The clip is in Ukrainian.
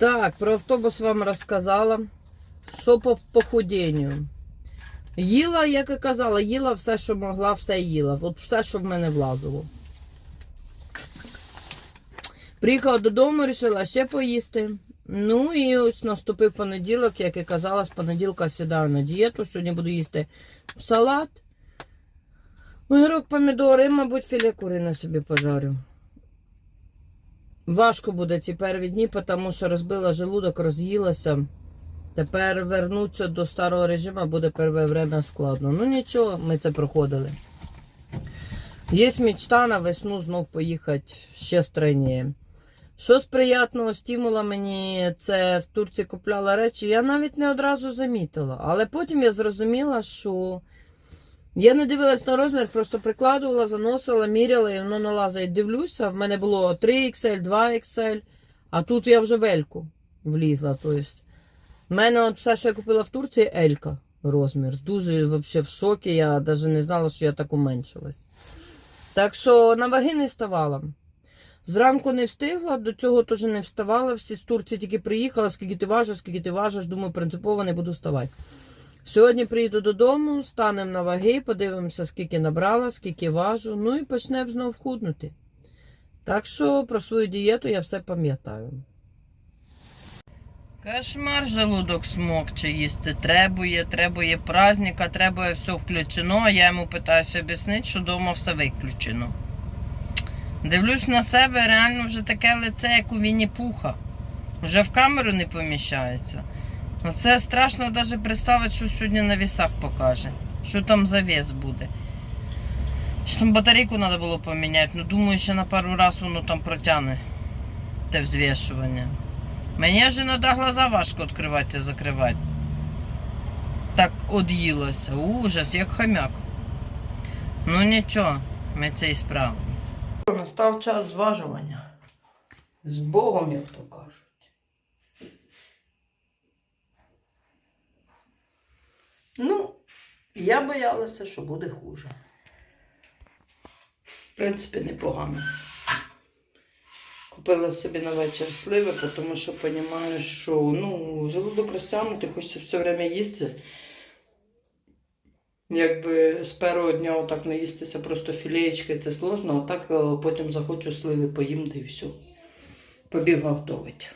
Так, про автобус вам розказала. Що по похудінню? Їла, як і казала, їла все, що могла, все їла. От все, що в мене влазило. Приїхала додому, вирішила ще поїсти. Ну і ось наступив понеділок, як і казала, з понеділка сідаю на дієту. Сьогодні буду їсти салат. Огірок, помідори, і, мабуть, філе курине собі пожарю. Важко буде ці перві дні, тому що розбила желудок, роз'їлася. Тепер вернуться до старого режиму буде перше время складно. Ну нічого, ми це проходили. Є мечта на весну знов поїхати ще стройніше. Що з приятного стимула мені це в Турції купляла речі, я навіть не одразу замітила. Але потім я зрозуміла, що я не дивилась на розмір, просто прикладувала, заносила, міряла і воно налазить. Дивлюся, в мене було 3XL, 2XL, а тут я вже в Ельку влізла. Тобто, в мене от все, що я купила в Турції, Елька розмір. Дуже вообще в шокі. Я навіть не знала, що я так уменшилась. Так що на ваги не ставала. Зранку не встигла, до цього теж не вставала. Всі з Турції тільки приїхала, скільки ти важиш, скільки ти важиш, думаю, принципово не буду вставати. Сьогодні приїду додому, станемо на ваги, подивимося, скільки набрала, скільки важу, ну і почнемо знов худнути. Так що про свою дієту я все пам'ятаю. Кошмар желудок смокче їсти. Требує, требує праздника, требує все включено. а Я йому питаюся об'яснити, що вдома все виключено. Дивлюсь на себе, реально вже таке лице, як у Вінні Пуха. Вже в камеру не поміщається. Ну, Це страшно навіть представити, що сьогодні на вісах покаже. Що там за вес буде. Що там батарейку треба було поміняти. Ну думаю, ще на пару разів воно там протягне те взвішування. Мені ж іноді глаза важко відкривати і закривати. Так од'їлося. Ужас, як хомяк. Ну нічого, ми це і справимо. Настав час зважування. З Богом, як то кажуть. Ну, я боялася, що буде хуже. В принципі, непогано. Купила собі на вечір сливи, тому що розумію, що ну, желудок розтягнутий, хочеться все время їсти. Якби з першого дня отак наїстися просто філеєчки, це сложно, а так е, потім захочу сливи поїм да і все. Побіг готовить.